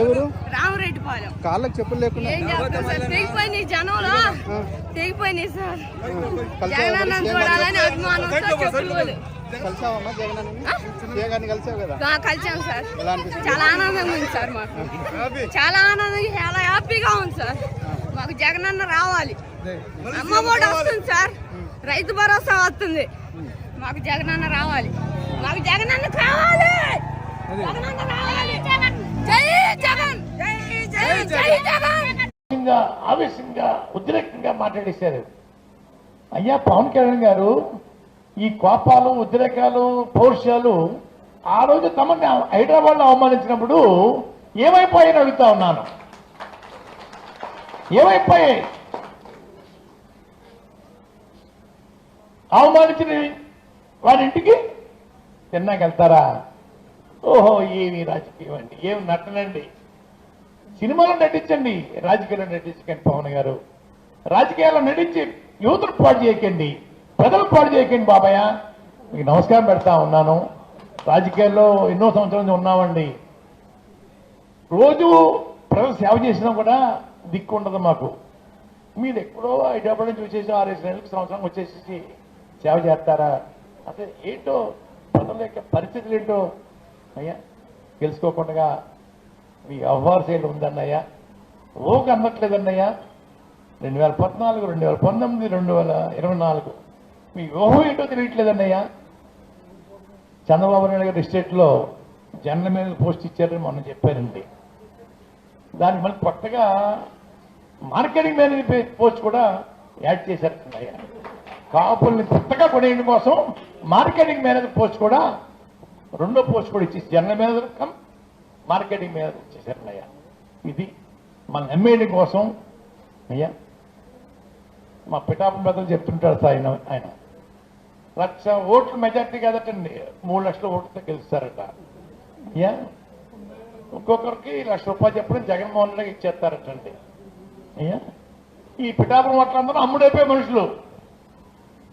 ఎవరు? రామరెడ్డిపాలెం. కాళ్ళకి చెప్పులు లేకుండా? సార్? తెగిపోయినాయి జనంలో. తెగిపోయినాయి సార్. జగనన్న కలిసావా? చూడాలని అభిమానంతో చెప్పులు పోలే. కలిసావమ్మా జగన్ జగన్ కలిసావు కదా? ఆ, కలిసాం సార్. చాలా ఆనందంగా ఉంది సార్ మాకు. చాలా ఆనందంగా చాలా హ్యాపీగా ఉంది సార్. మాకు జగనన్న రావాలి. అమ్మ కూడా వస్తుంది సార్. రైతు భరోసా వస్తుంది. మాకు జగనన్న రావాలి. మాకు జగనన్న కావాలి జగనన్న రావాలి. ఆవేశంగా ఉద్రేకంగా మాట్లాడేశారు. అయ్యా పవన్ కళ్యాణ్ గారు ఈ కోపాలు ఉద్రేకాలు పౌరుషాలు ఆ రోజు తమని హైదరాబాద్లో అవమానించినప్పుడు ఏమైపోయాయని అడుగుతా ఉన్నాను. ఏమైపోయాయి? అవమానించిన వారి ఇంటికి తిన్నాకెళ్తారా ఓహో ఏమి రాజకీయం అండి. ఏం నటనండి. సినిమాలో నటించండి. రాజకీయాల్లో నటించకండి పవన్ గారు. రాజకీయాల్లో నటించి యువతను పాడు చేయకండి. ప్రజలు పాడు చేయకండి బాబాయ్. మీకు నమస్కారం పెడతా ఉన్నాను. రాజకీయాల్లో ఎన్నో సంవత్సరాల నుంచి ఉన్నామండి. రోజు ప్రజలు సేవ చేసినా కూడా దిక్కు ఉండదు మాకు. మీరు ఎక్కడో హైదరాబాద్ నుంచి వచ్చేసి ఆరేసి నెలలకు సంవత్సరం వచ్చేసి సేవ చేస్తారా? అసలు ఏంటో ప్రజల యొక్క పరిస్థితులు ఏంటో అయ్యా తెలుసుకోకుండా మీ వ్యవహార సైడ్ ఉందన్నయ్యా. ఓక అన్నట్లేదన్నయ్యా రెండు వేల పద్నాలుగు రెండు వేల పంతొమ్మిది రెండు వేల ఇరవై నాలుగు. మీ వ్యూహం ఏంటో తెలియట్లేదన్నయ్యా. చంద్రబాబు నాయుడు గారి ఎస్టేట్లో జనరల్ మేనేజర్ పోస్ట్ ఇచ్చారని మొన్న చెప్పారండి. దానికి మళ్ళీ కొత్తగా మార్కెటింగ్ మేనేజర్ పోస్ట్ కూడా యాడ్ చేశారన్నయ్యా. కాపుల్ని కొత్తగా కొనేయడం కోసం మార్కెటింగ్ మేనేజర్ పోస్ట్ కూడా రెండో పోస్ట్ కూడా ఇచ్చేసి జనరల్ మేనేజర్ కమ్ మార్కెటింగ్ మీద వచ్చేసారు అయ్యా. ఇది మన ఎమ్మెల్యే కోసం అయ్యా మా పిఠాపురం పెద్దలు చెప్తుంటారు సార్ ఆయన ఆయన. లక్ష ఓట్లు మెజార్టీ కదటండి. మూడు లక్షల ఓట్లతో గెలుస్తారట. అయ్యా ఒక్కొక్కరికి లక్ష రూపాయలు చెప్పడం జగన్మోహన్ రెడ్డికి ఇచ్చేస్తారటండి. అయ్యా ఈ పిఠాపురం ఓట్లందరూ అమ్ముడైపోయే మనుషులు.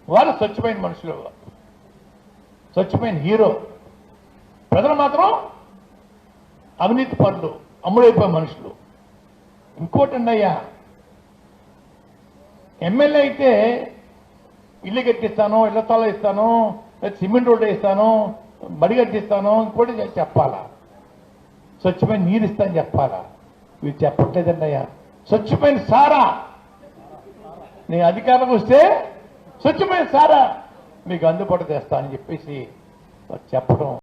వారు స్వచ్ఛమైన మనుషులు. స్వచ్ఛమైన హీరో. ప్రజలు మాత్రం అవినీతి పనులు అమ్ముడైపోయే మనుషులు. ఇంకోటి అయ్యా ఎమ్మెల్యే అయితే ఇల్లు కట్టిస్తాను ఇళ్ళ తల ఇస్తాను సిమెంట్ రోడ్డు ఇస్తాను బడి కట్టిస్తాను ఇంకోటి చెప్పాలా? స్వచ్ఛమైన నీరు ఇస్తాను చెప్పాలా? వీరు చెప్పట్లేదండి అయ్యా స్వచ్ఛమైన సారా? నీ అధికారం వస్తే స్వచ్ఛమైన సారా? మీకు అందుబాటు చేస్తా అని చెప్పేసి చెప్పడం